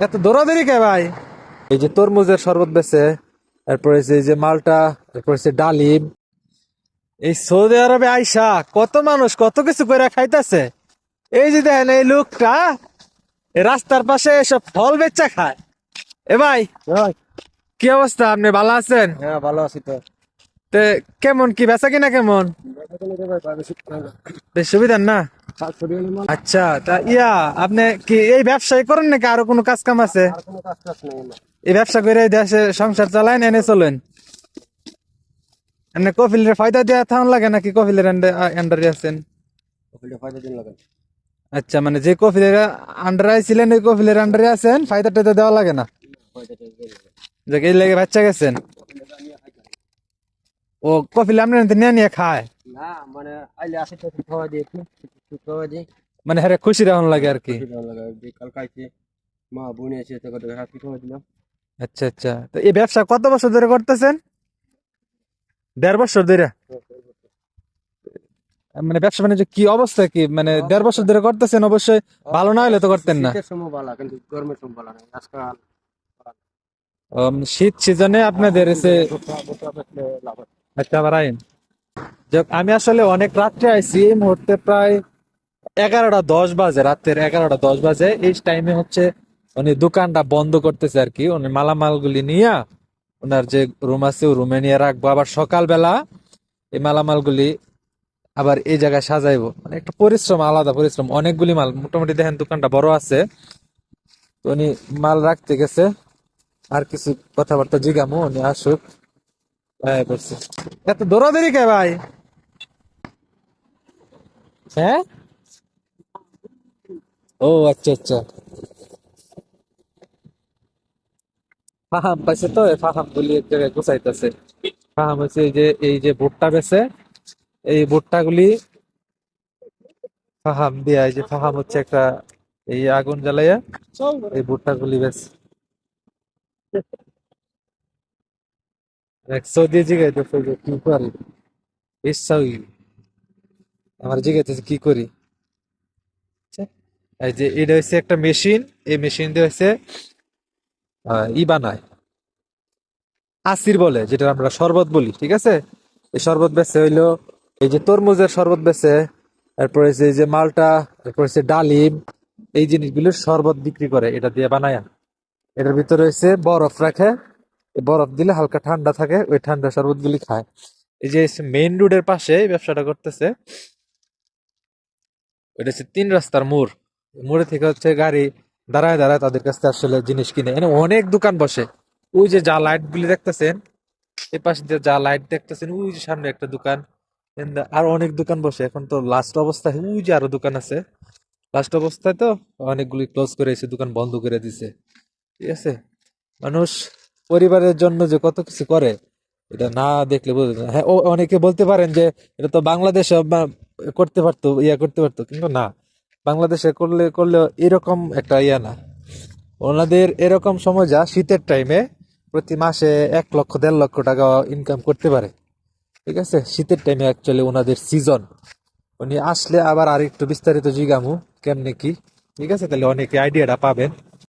এত দৌড়াদৌড়ি কে ভাই? এই যে তরমুজের শরবত বেছে তারপরে এই যে মালটা তারপরে হচ্ছে ডালিম। এই সৌদি আরবে আইসা কত মানুষ কত কিছু করে খাইতেছে? এই যে দেখেন এই লোকটা রাস্তার পাশে এসব ফল বেচা খায়। এ ভাই। কি অবস্থা? আপনি ভালো আছেন? হ্যাঁ ভালো আছি তো। তে কেমন কি বেচা কিনা কেমন? বেশ সুবিধার না? আচ্ছা তা ইয়া আপনি কি এই ব্যবসায় করেন নাকি আরও কোনো কাজ কাম আছে? এই ব্যবসা করে দেশে সংসার চালায় এনে চলেন? কফিলের ফায়দা দেওয়া থাকুন লাগে নাকি কফিলের আন্ডারে আছেন? আচ্ছা মানে যে কফিলের আন্ডারে ছিলেন ওই কফিলের আন্ডারে আছেন ফায়দা দেওয়া লাগে না? যে এই লেগে বাচ্চা গেছেন। ও কফিল আপনার নিয়ে নিয়ে খায়? না মানে আইলে আসে তো খাওয়া দিয়ে একটু একটু খাওয়া দিই মানে হ্যাঁ খুশি রাখুন লাগে আর কি। মা বোন এসে তো কত হাত খাওয়া দিলাম আচ্ছা আচ্ছা। তো এই ব্যবসা কত বছর ধরে করতেছেন? দেড় বছর ধরে? মানে ব্যবসা বাণিজ্য কি অবস্থা কি? মানে দেড় বছর ধরে করতেছেন অবশ্যই ভালো না হলে তো করতেন না। সময় ভালো কিন্তু গরমের সময় ভালো না আজকাল শীত সিজনে আপনাদের। আচ্ছা আবার আইন। আমি আসলে অনেক রাত্রে আইছি, এই মুহূর্তে প্রায় এগারোটা দশ বাজে রাতের এগারোটা দশ বাজে। এই টাইমে হচ্ছে উনি দোকানটা বন্ধ করতেছে আর কি। উনি মালামাল গুলি নিয়ে ওনার যে রুম আছে ও রুমে নিয়ে রাখব। আবার সকালবেলা এই মালামাল গুলি আবার এই জায়গায় সাজাইবো। মানে একটা পরিশ্রম, আলাদা পরিশ্রম। অনেকগুলি মাল, মোটামুটি দেখেন দোকানটা বড় আছে। তো উনি মাল রাখতে গেছে। আর কিছু কথাবার্তা জিগামো, উনি আসুক। করছে। এত দৌড়াদৌড়ি কে ভাই? হ্যাঁ? ও আচ্ছা আচ্ছা। ফাহাম পাইছে তো? ফাহাম গুলি এক জায়গায় গুছাইতেছে। ফাহাম হচ্ছে এই যে এই যে ভুট্টা বেছে এই ভুট্টা গুলি ফাহাম দিয়া, এই যে ফাহাম হচ্ছে একটা এই আগুন জ্বালাইয়া এই ভুট্টা গুলি বেছে একশো দিয়ে জিগাইতেছে যে কি করি ইচ্ছাই আমার জিগাইতেছে কি করি? আচ্ছা, এই যে এটা হচ্ছে একটা মেশিন এই মেশিন দিয়ে হচ্ছে ই বানায়। আসির বলে যেটা আমরা শরবত বলি ঠিক আছে? এই শরবত বেচে হইল এই যে তরমুজের শরবত বেচে হচ্ছে এই যে মালটা তারপরে হচ্ছে ডালিম এই জিনিসগুলোর শরবত বিক্রি করে এটা দিয়ে বানায়। এটার ভিতরে হচ্ছে বরফ রাখে বরফ দিলে হালকা ঠান্ডা থাকে ওই ঠান্ডা শরবত গুলি খায়। এই যে মেইন রোডের পাশে ব্যবসাটা করতেছে ওইটা হচ্ছে তিন রাস্তার মোড়। মোড়ে থেকে হচ্ছে গাড়ি দাঁড়ায় দাঁড়ায় তাদের কাছে আসলে জিনিস কিনে। এখানে অনেক দোকান বসে। ওই যে যা লাইট গুলি দেখতেছেন, এই পাশে দিয়ে যা লাইট দেখতেছেন, ওই যে সামনে একটা দোকান। আর অনেক দোকান বসে। এখন তো লাস্ট অবস্থায় ওই যে আরও দোকান আছে। লাস্ট অবস্থায় তো অনেকগুলি ক্লোজ করে এসে দোকান বন্ধ করে দিছে। ঠিক আছে? মানুষ পরিবারের জন্য যে কত কিছু করে এটা না দেখলে বোঝা যায় না। হ্যাঁ ও অনেকে বলতে পারেন যে এটা তো বাংলাদেশে করতে পারতো, ইয়া করতে পারতো, কিন্তু না। বাংলাদেশে করলে করলেও এরকম একটা ইয়া না। ওনাদের এরকম সময় যা শীতের টাইমে প্রতি মাসে এক লক্ষ, দেড় লক্ষ টাকা ইনকাম করতে পারে। ঠিক আছে? শীতের টাইমে অ্যাকচুয়ালি ওনাদের সিজন উনি আসলে আবার আরেকটু বিস্তারিত জিগামু, কেমনে কি। ঠিক আছে? তাহলে অনেকে আইডিয়াটা পাবেন।